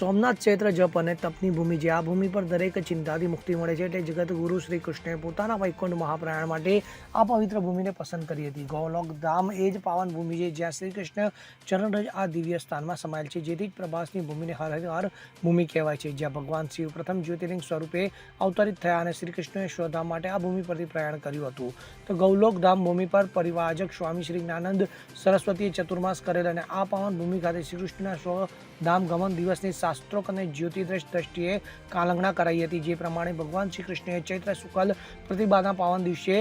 સોમનાથ ક્ષેત્ર જપ અને તપની ભૂમિ છે. આ ભૂમિ પર દરેક ચિંતાથી મુક્તિ મળે છે એટલે જગત ગુરુ શ્રી કૃષ્ણે પોતાના વૈકુંઠ મહાપ્રયાણ માટે આ પવિત્ર ભૂમિને પસંદ કરી હતી. ગૌલોક ધામ એ જ પાવન ભૂમિ છે જ્યાં શ્રી કૃષ્ણ ચરણરજ આ દિવ્ય સ્થાનમાં સમાયેલ છે, જેથી જ પ્રભાસની ભૂમિને હર હર ભૂમિ કહેવાય છે. જ્યાં ભગવાન શિવ પ્રથમ જ્યોતિર્લિંગ સ્વરૂપે અવતરિત થયા અને શ્રી કૃષ્ણએ શોધવા માટે આ ભૂમિ પરથી પ્રયાણ કર્યું હતું. તો ગૌલોક ધામ ભૂમિ પર પરિવાજક સ્વામી શ્રી જ્ઞાનંદ સરસ્વતીએ ચતુર્માસ કરેલ અને આ પાવન ભૂમિ ખાતે શ્રી કૃષ્ણના સ્વ ધામ ગમન દિવસની શાસ્ત્રોક અને જ્યોતિદ્રશ દ્રષ્ટિએ કાલંગણા કરાઈ હતી. જે પ્રમાણે ભગવાન શ્રી કૃષ્ણએ ચૈત્ર શુક્લ પ્રતિભાના પાવન દિવસે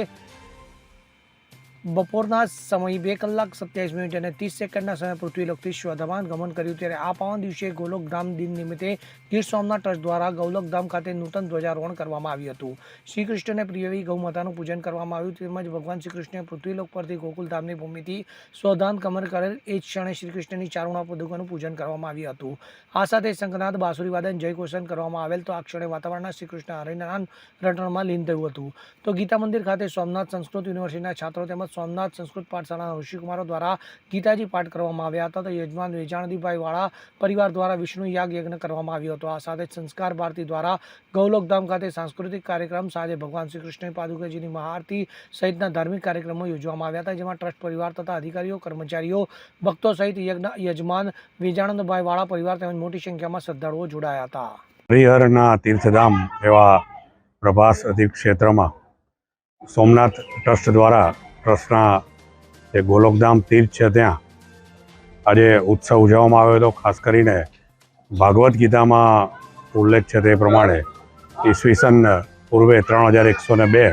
બપોરના સમયે બે કલાક સત્યાવીસ મિનિટ અને ત્રીસ સેકન્ડના સમયે પૃથ્વીલોકથી શ્વધમાન ગમન કર્યું ત્યારે આ પાવન દિવસે ગોલોકધામ દિન નિમિત્તે ગીર સોમનાથ ટ્રસ્ટ દ્વારા ગૌલોકધામ ખાતે નૂતન ધ્વજારોહણ કરવામાં આવ્યું હતું. શ્રી કૃષ્ણને પ્રિયવી ગૌમાતાનું પૂજન કરવામાં આવ્યું તેમજ ભગવાન શ્રી કૃષ્ણે પૃથ્વીલોક પરથી ગોકુલધામની ભૂમિથી સ્વધાન ગમન કરેલ એ જ ક્ષણે શ્રી કૃષ્ણની ચારુણા પદુકાનું પૂજન કરવામાં આવ્યું હતું. આ સાથે શંકરનાથ બાંસુરી વાદન જય ઘોષણ કરવામાં આવેલ તો આ ક્ષણે વાતાવરણના શ્રી કૃષ્ણ હરિનારાયણ રટણમાં લીન થયું હતું. તો ગીતા મંદિર ખાતે સોમનાથ સંસ્કૃત યુનિવર્સિટીના છાત્રો તેમજ સોમનાથ સંસ્કૃત પાઠશાળાના ઋષિકુમારો દ્વારા ગીતાજી પાઠ કરવામાં આવ્યા હતા. તો યજમાન વેજાણદીભાઈ વાળા પરિવાર દ્વારા વિષ્ણુ યાગ યજ્ઞ કરવામાં આવ્યો હતો. આ સાથે સંસ્કાર ભારતી દ્વારા ગૌલોકધામ ખાતે સાંસ્કૃતિક કાર્યક્રમ સાંજે ભગવાન શ્રી કૃષ્ણ પાદુકાજીની મહાઆરતી સહિતના ધાર્મિક કાર્યક્રમો યોજવામાં આવ્યા હતા, જેમાં ટ્રસ્ટ પરિવાર તથા અધિકારીઓ, કર્મચારીઓ, ભક્તો સહિત યજમાન વેજાણંદભાઈ વાળા પરિવાર તેમજ મોટી સંખ્યામાં શ્રદ્ધાળુઓ જોડાયા હતા. હરિહરના તીર્થધામ એવા પ્રભાસ અધિક ક્ષેત્રમાં સોમનાથ ટ્રસ્ટ દ્વારા ટ્રસ્ટના જે ગોલોકધામ તીર્થ છે ત્યાં. આજે ઉત્સવ ઉજવવામાં આવ્યો હતો, ખાસ કરીને ભાગવદ્ ગીતામાં ઉલ્લેખ છે તે પ્રમાણે. ઈસવીસન પૂર્વે ત્રણ હજાર એકસો ને બે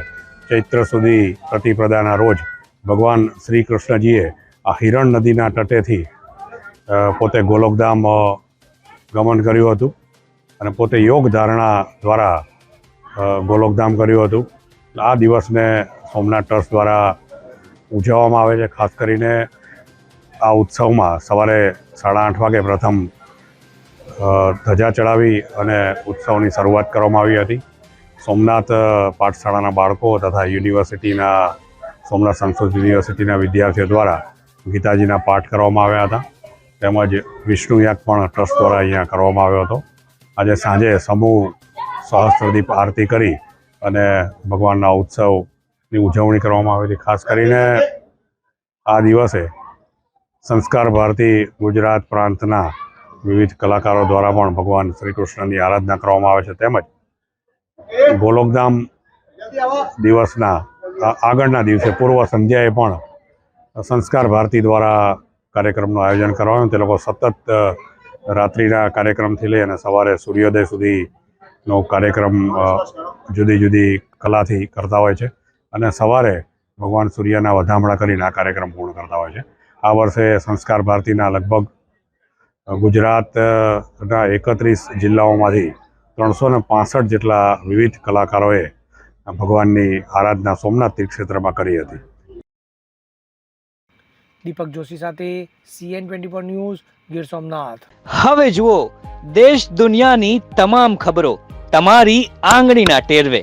ચૈત્ર સુધી પ્રતિપ્રદાના રોજ ભગવાન શ્રી કૃષ્ણજીએ આ હિરણ નદીના તટેથી પોતે ગોલોકધામ ગમન કર્યું હતું અને પોતે યોગ ધારણા દ્વારા ગોલોકધામ કર્યું હતું. આ દિવસને સોમનાથ ટ્રસ્ટ દ્વારા ઉજવવામાં આવે છે, ખાસ કરીને આ ઉત્સવમાં સવારે સાડા આઠ વાગે પ્રથમ ધજા ચડાવી અને ઉત્સવની શરૂઆત કરવામાં આવી હતી. સોમનાથ પાઠશાળાના બાળકો તથા યુનિવર્સિટીના, સોમનાથ સંસ્કૃત યુનિવર્સિટીના વિદ્યાર્થીઓ દ્વારા ગીતાજીના પાઠ કરવામાં આવ્યા હતા. તેમજ વિષ્ણુ યાગ પણ ટ્રસ્ટ દ્વારા અહીંયા કરવામાં આવ્યો હતો. આજે સાંજે સમૂહ સહસ્ત્રદીપ આરતી કરી અને ભગવાનના ઉત્સવની ઉજવણી કરવામાં આવી હતી ખાસ કરીને આ દિવસે સંસ્કાર ભારતી ગુજરાત પ્રાંતના વિવિધ કલાકારો દ્વારા પણ ભગવાન શ્રી કૃષ્ણની આરાધના કરવામાં આવે છે. તેમજ ગોલોકધામ દિવસના આગળના દિવસે પૂર્વ સંધ્યાએ પણ સંસ્કાર ભારતી દ્વારા કાર્યક્રમનું આયોજન કરવાનું, તે લોકો સતત રાત્રિના કાર્યક્રમથી લઈ અને સવારે સૂર્યોદય સુધીનો કાર્યક્રમ જુદી જુદી કલાથી કરતા હોય છે. અને સવારે ભગવાન સૂર્યના વધામણા કરીને આ કાર્યક્રમ પૂર્ણ કરતા હોય છે. આ વર્ષે સંસ્કાર ભારતીના લગભગ ગુજરાતના એકત્રીસ જિલ્લાઓમાંથી ત્રણસો ને પાસઠ જેટલા વિવિધ કલાકારોએ ભગવાનની આરાધના સોમનાથ તીર્થક્ષેત્રમાં કરી હતી. દીપક જોશી સાથે C N twenty four news Gir Somnath. હવે જુઓ દેશ દુનિયાની તમામ ખબરો તમારી આંગળીના ટેરવે.